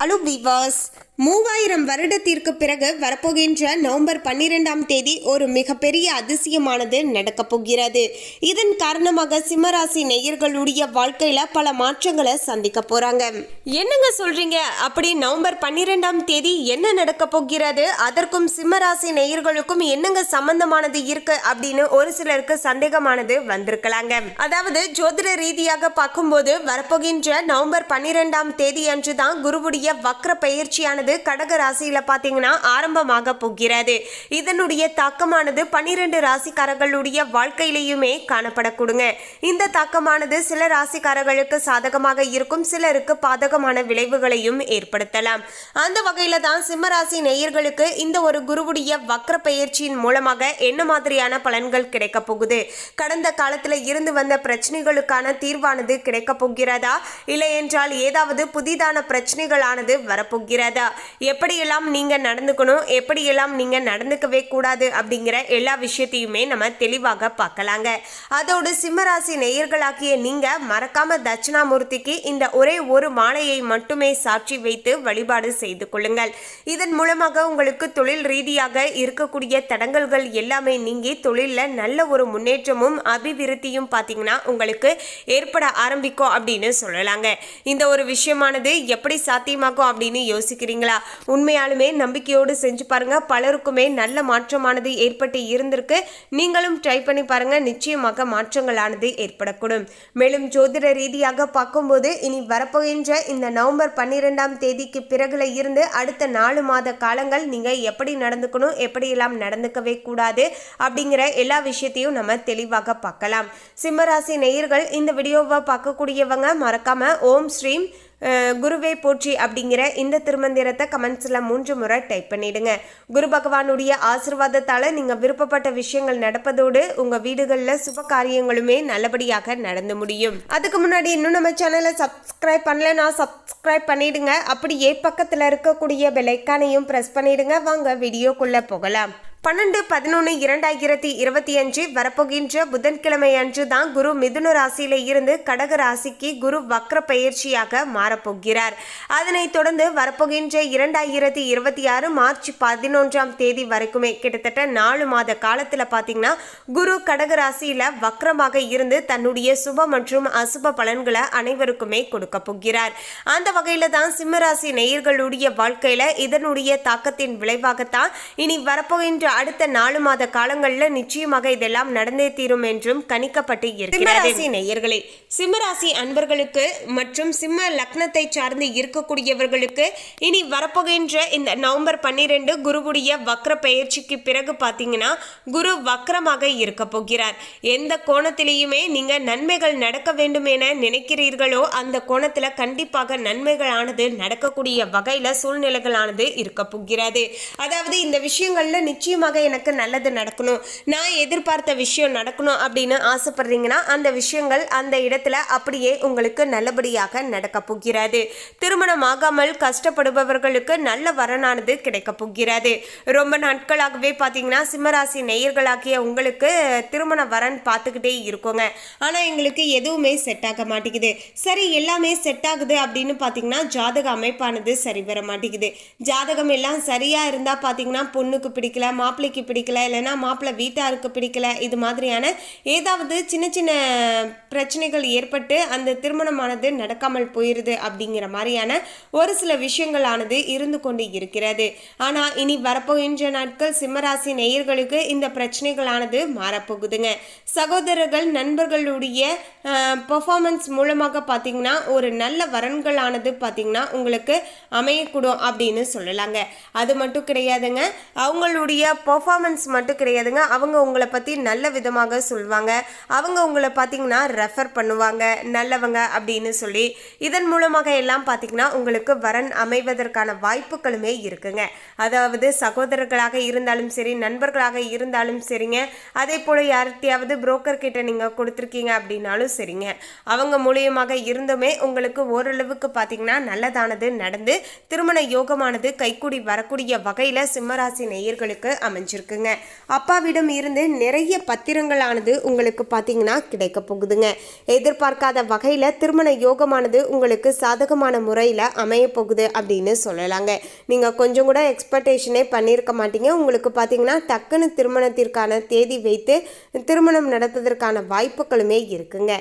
Hello விவாஸ் மூவாயிரம் வருடத்திற்கு பிறகு வரப்போகின்ற நவம்பர் பன்னிரெண்டாம் தேதி ஒரு மிகப்பெரிய அதிசயமானது நடக்கப் போகிறது. இதன் காரணமாக சிம்மராசி நேயர்களுடைய வாழ்க்கையில பல மாற்றங்களை சந்திக்க போறாங்க. என்னங்க சொல்றீங்க? அப்படி நவம்பர் பன்னிரெண்டாம் தேதி என்ன நடக்க போகிறது? அதற்கும் சிம்மராசி நேயர்களுக்கும் என்னங்க சம்பந்தமானது இருக்கு? அப்படின்னு ஒரு சிலருக்கு சந்தேகமானது வந்திருக்கலாங்க. அதாவது ஜோதிட ரீதியாக பார்க்கும்போது வரப்போகின்ற நவம்பர் பன்னிரெண்டாம் தேதி அன்று தான் குருவுடைய வக்ர பயிற்சியானது கடக ராசியில பாத்தீங்கன்னா ஆரம்பமாக போகிறது. இதனுடைய தாக்கமானது பனிரெண்டு ராசிக்காரர்களுடைய வாழ்க்கையிலையுமே காணப்படக்கூடுங்க. இந்த தாக்கமானது சில ராசிக்காரர்களுக்கு சாதகமாக இருக்கும் சிலருக்கு பாதகமான விளைவுகளையும் ஏற்படுத்தலாம். அந்த வகையில தான் சிம்ம ராசி நேயர்களுக்கு இந்த ஒரு குருவுடைய வக்ர பயிற்சியின் மூலமாக என்ன மாதிரியான பலன்கள் கிடைக்க போகுது? கடந்த காலத்துல இருந்து வந்த பிரச்சனைகளுக்கான தீர்வானது கிடைக்க போகிறதா? இல்லை என்றால் ஏதாவது புதிதான பிரச்சனைகளான பிரச்சனைகளானது வரப்போகிறது? எப்படியெல்லாம் நீங்க நடந்துக்கணும்? எப்படியெல்லாம் நீங்க நடந்துக்கவே கூடாது? அப்படிங்கிற எல்லா விஷயத்தையுமே நம்ம தெளிவாக பார்க்கலாங்க. அதோடு சிம்மராசி நேயர்களாகிய நீங்க மறக்காம தட்சிணாமூர்த்திக்கு இந்த ஒரே ஒரு மாலையை மட்டுமே சாட்சி வைத்து வழிபாடு செய்து கொள்ளுங்கள். இதன் மூலமாக உங்களுக்கு தொழில் ரீதியாக இருக்கக்கூடிய தடங்கல்கள் எல்லாமே நீங்கி தொழிலில் நல்ல ஒரு முன்னேற்றமும் அபிவிருத்தியும் பார்த்தீங்கன்னா உங்களுக்கு ஏற்பட ஆரம்பிக்கும் அப்படின்னு சொல்லலாங்க. இந்த ஒரு விஷயமானது எப்படி சாத்தியமாகும் அப்படின்னு யோசிக்கிறீங்களா? உண்மையாலுமே நம்பிக்கையோடு செஞ்சு பாருங்க. பலருக்குமே நல்ல மாற்றமானது ஏற்பட்டு இருந்திருக்கு. நீங்களும் ட்ரை பண்ணி பாருங்க. நிச்சயமாக மாற்றங்களானது ஏற்படக்கூடும். மேலும் ஜோதிட ரீதியாக பார்க்கும்போது இனி வரப்போகின்ற இந்த நவம்பர் பன்னிரெண்டாம் தேதிக்கு பிறகுல இருந்து அடுத்த நாலு மாத காலங்கள் நீங்க எப்படி நடந்துக்கணும் எப்படியெல்லாம் நடந்துக்கவே கூடாது அப்படிங்கிற எல்லா விஷயத்தையும் நம்ம தெளிவாக பார்க்கலாம். சிம்மராசி நேயர்கள் இந்த வீடியோவை பார்க்கக்கூடியவங்க மறக்காம ஓம் ஸ்ரீம் குருவே போற்றி அப்படிங்கிற இந்த திருமந்திரத்தை கமெண்ட்ஸில் மூன்று முறை டைப் பண்ணிடுங்க. குரு பகவானுடைய ஆசிர்வாதத்தால் நீங்கள் விருப்பப்பட்ட விஷயங்கள் நடப்பதோடு உங்கள் வீடுகளில் சுப காரியங்களுமே நல்லபடியாக நடந்து முடியும். அதுக்கு முன்னாடி இன்னும் நம்ம சேனலை சப்ஸ்கிரைப் பண்ணலன்னா சப்ஸ்கிரைப் பண்ணிடுங்க. அப்படியே பக்கத்தில் இருக்கக்கூடிய பெலைக்கானையும் ப்ரெஸ் பண்ணிடுங்க. வாங்க வீடியோக்குள்ளே போகலாம். பன்னெண்டு பதினொன்று இரண்டாயிரத்தி இருபத்தி அஞ்சு வரப்போகின்ற புதன்கிழமை அன்று தான் குரு மிதுன ராசியில இருந்து கடக ராசிக்கு குரு வக்ர பயிற்சியாக மாறப்போகிறார். அதனைத் தொடர்ந்து வரப்போகின்ற இரண்டாயிரத்தி இருபத்தி ஆறு மார்ச் பதினொன்றாம் தேதி வரைக்குமே கிட்டத்தட்ட நாலு மாத காலத்தில் பார்த்தீங்கன்னா குரு கடக ராசியில வக்ரமாக இருந்து தன்னுடைய சுப மற்றும் அசுப பலன்களை அனைவருக்குமே கொடுக்க போகிறார். அந்த வகையில தான் சிம்மராசி நேயர்களுடைய வாழ்க்கையில இதனுடைய தாக்கத்தின் விளைவாகத்தான் இனி வரப்போகின்ற அடுத்த நாலு மாத காலங்களில் நிச்சயமாக இதெல்லாம் நடந்தே தீரும் என்றும் கணிக்கப்பட்டு இருக்கிறது. நேயர்களே சிம்மராசி அன்பர்களுக்கு மற்றும் சிம்ம லக்னத்தை சார்ந்து இருக்கக்கூடியவர்களுக்கு இனி வரப்போகின்ற இந்த நவம்பர் பன்னிரெண்டு குருவுடைய வக்ர பயிற்சிக்கு பிறகு பார்த்தீங்கன்னா குரு வக்ரமாக இருக்க போகிறார். எந்த கோணத்திலேயுமே நீங்க நன்மைகள் நடக்க வேண்டும் என நினைக்கிறீர்களோ அந்த கோணத்துல கண்டிப்பாக நன்மைகளானது நடக்கக்கூடிய வகையில சூழ்நிலைகளானது இருக்க போகிறது. அதாவது இந்த விஷயங்கள்ல நிச்சயமாக எனக்கு நல்லது நடக்கணும். நான் எதிர்பார்த்த விஷயம் நடக்கணும் அப்படின்னு ஆசைப்படுறீங்கன்னா அந்த விஷயங்கள் அந்த இடத்துல அப்படியே உங்களுக்கு நல்லபடியாக நடக்க போகிறது. திருமணம் ஆகாமல் கஷ்டப்படுபவர்களுக்கு நல்ல வரனானது கிடைக்க போகிறது. ரொம்ப நாட்களாகவே பார்த்தீங்கன்னா சிம்மராசி நேயர்களாகிய உங்களுக்கு திருமண வரன் பார்த்துக்கிட்டே இருக்கோங்க. ஆனால் எங்களுக்கு எதுவுமே செட் ஆக மாட்டேங்குது. சரி எல்லாமே செட் ஆகுது அப்படின்னு பார்த்தீங்கன்னா ஜாதக அமைப்பானது சரி வர மாட்டேங்குது. ஜாதகம் எல்லாம் சரியாக இருந்தால் பார்த்தீங்கன்னா பொண்ணுக்கு பிடிக்கல மாப்பிள்ளைக்கு பிடிக்கல இல்லைன்னா மாப்பிள்ளை வீட்டாருக்கு பிடிக்கல இது மாதிரியான ஏதாவது சின்ன சின்ன பிரச்சனைகள் ஏற்பட்டு அந்த திருமணமானது நடக்காமல் போயிருது அப்படிங்கிற மாதிரியான ஒரு சில விஷயங்களானது இருந்து கொண்டு இருக்கிறது. ஆனால் இனி வரப்போகின்ற நாட்கள் சிம்மராசி நேயர்களுக்கு இந்த பிரச்சனைகளானது மாறப்போகுதுங்க. சகோதரர்கள் நண்பர்களுடைய பர்ஃபார்மன்ஸ் மூலமாக பார்த்தீங்கன்னா ஒரு நல்ல வரன்களானது பார்த்தீங்கன்னா உங்களுக்கு அமையக்கூடும் அப்படின்னு சொல்லலாங்க. அது மட்டும் கிடையாதுங்க. அவங்களுடைய பர்ஃபார்மன்ஸ் மட்டும் கிடையாதுங்க. அவங்க உங்களை பற்றி நல்ல விதமாக சொல்லுவாங்க அவங்க உங்களை பார்த்தீங்கன்னா ரெஃபர் பண்ணுவாங்க. நல்லவங்க அப்படின்னு சொல்லி. இதன் மூலமாக எல்லாம் பார்த்தீங்கன்னா உங்களுக்கு வரன் அமைவதற்கான வாய்ப்புகளுமே இருக்குங்க. அதாவது சகோதரர்களாக இருந்தாலும் சரி நண்பர்களாக இருந்தாலும் சரிங்க. அதே போல் யார்கிட்டயாவது புரோக்கர் கிட்ட நீங்கள் கொடுத்துருக்கீங்க அப்படின்னாலும் சரிங்க. அவங்க மூலியமாக இருந்துமே உங்களுக்கு ஓரளவுக்கு பார்த்தீங்கன்னா நல்லதானது நடந்து திருமண யோகமானது கைக்கூடி வரக்கூடிய வகையில் சிம்மராசி நேயர்களுக்கு அமைஞ்சிருக்குங்க. அப்பாவிடம் இருந்து நிறைய பத்திரங்களானது உங்களுக்கு பார்த்தீங்கன்னா கிடைக்க போகுதுங்க. எதிர்பார்க்காத வகையில் திருமண யோகமானது உங்களுக்கு சாதகமான முறையில் அமைய போகுது அப்படின்னு சொல்லலாங்க. நீங்கள் கொஞ்சம் கூட எக்ஸ்பெக்டேஷனே பண்ணியிருக்க மாட்டீங்க. உங்களுக்கு பார்த்தீங்கன்னா டக்குன்னு திருமணத்திற்கான தேதி வைத்து திருமணம் நடத்துவதற்கான வாய்ப்புகளுமே இருக்குங்க.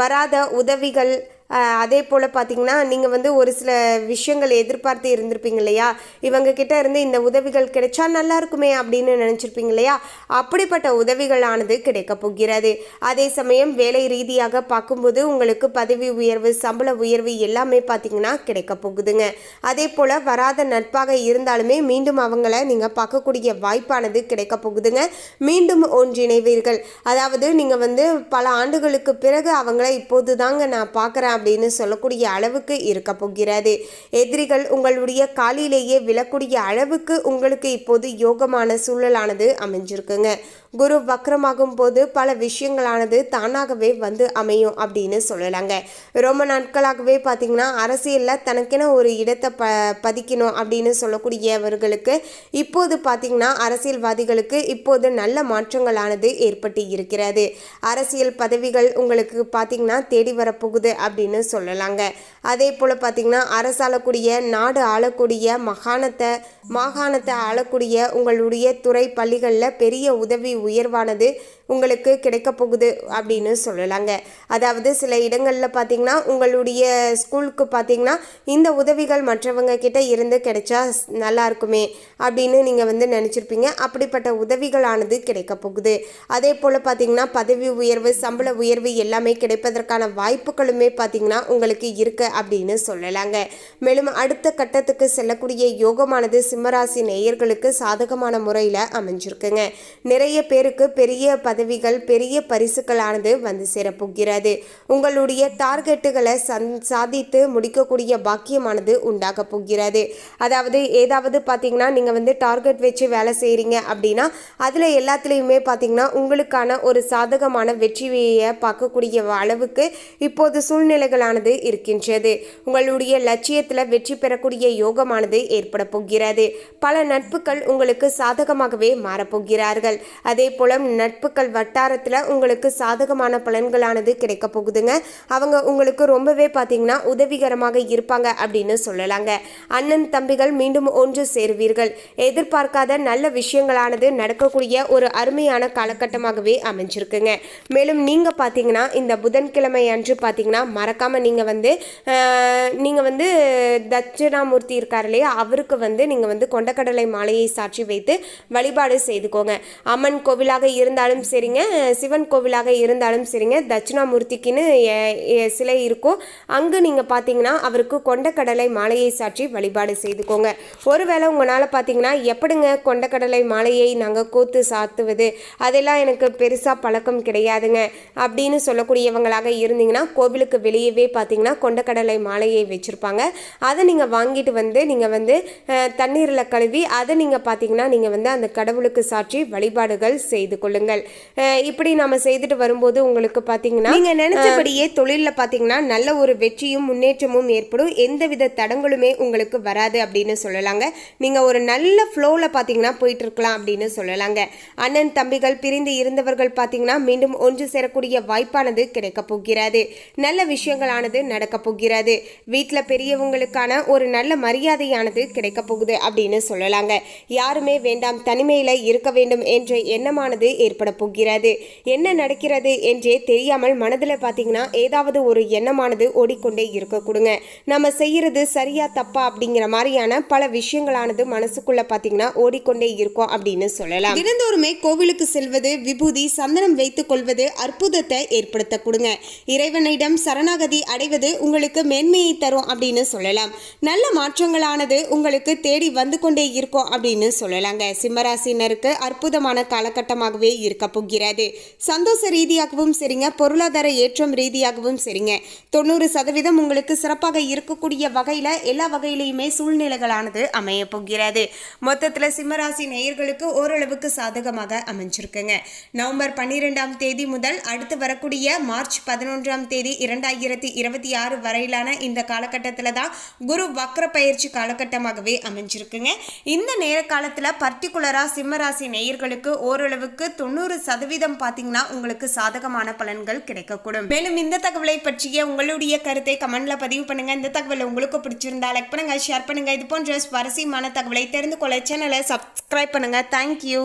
வராத உதவிகள் அதே போல் பார்த்தீங்கன்னா நீங்கள் வந்து ஒரு சில விஷயங்கள் எதிர்பார்த்து இருந்திருப்பீங்க இல்லையா? இவங்க கிட்ட இருந்து இந்த உதவிகள் கிடைச்சா நல்லா இருக்குமே அப்படின்னு நினச்சிருப்பீங்க இல்லையா? அப்படிப்பட்ட உதவிகளானது கிடைக்க போகிறது. அதே சமயம் வேலை ரீதியாக பார்க்கும்போது உங்களுக்கு பதவி உயர்வு சம்பள உயர்வு எல்லாமே பார்த்தீங்கன்னா கிடைக்க போகுதுங்க. அதே போல் வராத நட்பாக இருந்தாலுமே மீண்டும் அவங்கள நீங்கள் பார்க்கக்கூடிய வாய்ப்பானது கிடைக்க போகுதுங்க. மீண்டும் ஒன்றிணைவீர்கள். அதாவது நீங்கள் வந்து பல ஆண்டுகளுக்கு பிறகு அவங்கள இப்போது தாங்க நான் பார்க்குறேன் அப்படின்னு சொல்லக்கூடிய அளவுக்கு இருக்க போகிறது. எதிரிகள் உங்களுடைய காலிலேயே விழக்கூடிய அளவுக்கு உங்களுக்கு இப்போது யோகமான சூழலானது அமைஞ்சிருக்குங்க. குரு வக்ரமாகும் போது பல விஷயங்களானது தானாகவே வந்து அமையும் அப்படின்னு சொல்லலாங்க. ரொம்ப நாட்களாகவே பார்த்தீங்கன்னா அரசியலில் தனக்கென ஒரு இடத்தை ப பதிக்கணும் அப்படின்னு சொல்லக்கூடியவர்களுக்கு இப்போது பார்த்தீங்கன்னா அரசியல்வாதிகளுக்கு இப்போது நல்ல மாற்றங்களானது ஏற்பட்டு இருக்கிறது. அரசியல் பதவிகள் உங்களுக்கு பார்த்தீங்கன்னா தேடி வரப்போகுது அப்படின்னு சொல்லலாங்க. அதே போல் பார்த்தீங்கன்னா அரசாளக்கூடிய நாடு ஆளக்கூடிய மாகாணத்தை மாகாணத்தை ஆளக்கூடிய உங்களுடைய துறை பள்ளிகளில் பெரிய உதவி உயர்வானது உங்களுக்கு கிடைக்க போகுது அப்படின்னு சொல்லலாங்க. அதாவது சில இடங்களில் பார்த்தீங்கன்னா உங்களுடைய ஸ்கூலுக்கு பார்த்தீங்கன்னா இந்த உதவிகள் மற்றவங்க கிட்ட இருந்து கிடைச்சா நல்லா இருக்குமே அப்படின்னு நீங்கள் வந்து நினச்சிருப்பீங்க. அப்படிப்பட்ட உதவிகளானது கிடைக்க போகுது. அதே போல் பார்த்தீங்கன்னா பதவி உயர்வு சம்பள உயர்வு எல்லாமே கிடைப்பதற்கான வாய்ப்புகளுமே பார்த்தீங்கன்னா உங்களுக்கு இருக்கு அப்படின்னு சொல்லலாங்க. மேலும் அடுத்த கட்டத்துக்கு செல்லக்கூடிய யோகமானது சிம்மராசி நேயர்களுக்கு சாதகமான முறையில் அமைஞ்சிருக்குங்க. நிறைய பேருக்கு பெரிய பதவிகள் பெரிய பரிசுகளானது வந்து சேரப்போகிறது. உங்களுடைய டார்கெட்டுகளை சந் சாதித்து முடிக்கக்கூடிய பாக்கியமானது உண்டாக போகிறது. அதாவது ஏதாவது பார்த்தீங்கன்னா நீங்கள் வந்து டார்கெட் வச்சு வேலை செய்கிறீங்க அப்படின்னா அதில் எல்லாத்துலேயுமே பார்த்தீங்கன்னா உங்களுக்கான ஒரு சாதகமான வெற்றியை பார்க்கக்கூடிய அளவுக்கு இப்போது சூழ்நிலை வேலைகளானது இருக்கின்றது. உங்களுடைய லட்சியத்தில் வெற்றி பெறக்கூடிய யோகமானது ஏற்பட போகிறது. பல நட்புகள் உங்களுக்கு சாதகமாகவே மாறப்போகிறார்கள் அதே போல நட்புகள் வட்டாரத்தில் உங்களுக்கு சாதகமான பலன்களானது கிடைக்க போகுதுங்க. அவங்க உங்களுக்கு ரொம்பவே பார்த்தீங்கன்னா உதவிகரமாக இருப்பாங்க அப்படின்னு சொல்லலாங்க. அண்ணன் தம்பிகள் மீண்டும் ஒன்று சேருவீர்கள். எதிர்பார்க்காத நல்ல விஷயங்களானது நடக்கக்கூடிய ஒரு அருமையான காலகட்டமாகவே அமைஞ்சிருக்குங்க. மேலும் நீங்கள் பார்த்தீங்கன்னா இந்த புதன்கிழமை அன்று பார்த்தீங்கன்னா மறக்காமல் நீங்கள் வந்து நீங்கள் வந்து தட்சிணாமூர்த்தி இருக்கார் இல்லையா? அவருக்கு வந்து நீங்கள் வந்து கொண்டக்கடலை மாலையை சாட்சி வைத்து வழிபாடு செய்துக்கோங்க. அம்மன் கோவிலாக இருந்தாலும் சரிங்க சிவன் கோவிலாக இருந்தாலும் சரிங்க தட்சிணாமூர்த்திக்குன்னு சிலை இருக்கும். அங்கே நீங்கள் பார்த்தீங்கன்னா அவருக்கு கொண்டக்கடலை மாலையை சாற்றி வழிபாடு செய்துக்கோங்க. ஒருவேளை உங்களால் பார்த்தீங்கன்னா எப்படிங்க கொண்டக்கடலை மாலையை நாங்கள் கோத்து சாத்துவது? அதெல்லாம் எனக்கு பெருசாக பழக்கம் கிடையாதுங்க. அப்படின்னு சொல்லக்கூடியவங்களாக இருந்தீங்கன்னா கோவிலுக்கு வெளியே வெளியவே பார்த்தீங்கன்னா கொண்டக்கடலை மாலையை வச்சுருப்பாங்க. அதை நீங்கள் வாங்கிட்டு வந்து நீங்கள் வந்து தண்ணீரில் கழுவி அதை நீங்கள் பார்த்தீங்கன்னா நீங்கள் வந்து அந்த கடவுளுக்கு சாற்றி வழிபாடுகள் செய்து கொள்ளுங்கள். இப்படி நம்ம செய்துட்டு வரும்போது உங்களுக்கு பார்த்தீங்கன்னா நீங்கள் நினைச்சபடியே தொழிலில் பார்த்தீங்கன்னா நல்ல ஒரு வெற்றியும் முன்னேற்றமும் ஏற்படும். எந்தவித தடங்களுமே உங்களுக்கு வராது அப்படின்னு சொல்லலாங்க. நீங்கள் ஒரு நல்ல ஃப்ளோவில் பார்த்தீங்கன்னா போயிட்டு இருக்கலாம் அப்படின்னு சொல்லலாங்க. அண்ணன் தம்பிகள் பிரிந்து இருந்தவர்கள் பார்த்தீங்கன்னா மீண்டும் ஒன்று சேரக்கூடிய வாய்ப்பானது கிடைக்க போகிறது. நல்ல விஷயங்களானது நடக்க போகிறது. வீட்டில் பெரியவங்களுக்கான ஒரு நல்ல மரியாதையானது கிடைக்க போகுது அப்படின்னு சொல்லலாங்க. யாருமே வேண்டாம் தனிமையில் இருக்க வேண்டும் என்ற எண்ணமானது ஏற்பட போகிறது. என்ன நடக்கிறது என்றே தெரியாமல் மனதில் பார்த்தீங்கன்னா ஏதாவது ஒரு எண்ணமானது ஓடிக்கொண்டே இருக்கக்கூடுங்க நம்ம செய்கிறது சரியா தப்பா அப்படிங்கிற மாதிரியான பல விஷயங்களானது மனசுக்குள்ள பார்த்தீங்கன்னா ஓடிக்கொண்டே இருக்கும் அப்படின்னு சொல்லலாம். தினந்தோறுமே கோவிலுக்கு செல்வது விபூதி சந்தனம் வைத்துக் கொள்வது அற்புதத்தை ஏற்படுத்த கொடுங்க. இறைவனிடம் சரணாகதி அடைவது உங்களுக்கு மென்மையை தரும் அப்படின்னு சொல்லலாம். நல்ல மாற்றங்களானது உங்களுக்கு தேடி வந்து கொண்டே இருக்கும் அப்படின்னு சொல்லலாங்க. சிம்மராசினருக்கு அற்புதமான காலகட்டமாகவே இருக்க போகிறது. சந்தோஷ ரீதியாகவும் சரிங்க. பொருளாதார ஏற்றம் ரீதியாகவும் சரிங்க. தொண்ணூறு சதவீதம் உங்களுக்கு சிறப்பாக இருக்கக்கூடிய வகையில் எல்லா வகையிலையுமே சூழ்நிலைகளானது அமைய போகிறது. மொத்தத்தில் சிம்மராசி நேயர்களுக்கு ஓரளவுக்கு சாதகமாக அமைஞ்சிருக்குங்க. நவம்பர் பன்னிரெண்டாம் தேதி முதல் அடுத்து வரக்கூடிய மார்ச் பதினொன்றாம் தேதி இரண்டாயிரத்தி இரண்டாயிரத்தி இருபத்தி ஆறு வரையிலான இந்த காலகட்டத்தில் தான் குரு வக்ர பயிற்சி காலகட்டமாகவே அமைஞ்சிருக்குங்க. இந்த நேர காலத்தில் பர்டிகுலராக சிம்மராசி நேயர்களுக்கு ஓரளவுக்கு தொண்ணூறு சதவீதம் பார்த்தீங்கன்னா உங்களுக்கு சாதகமான பலன்கள் கிடைக்கக்கூடும். மேலும் இந்த தகவலை பற்றிய உங்களுடைய கருத்தை கமெண்ட்ல பதிவு பண்ணுங்க. இந்த தகவல் உங்களுக்கு பிடிச்சிருந்தா லைக் பண்ணுங்க ஷேர் பண்ணுங்க. இது போன்ற சுவாரஸ்யமான தகவலை தெரிந்து கொள்ள சேனலை சப்ஸ்கிரைப் பண்ணுங்க. தேங்க்யூ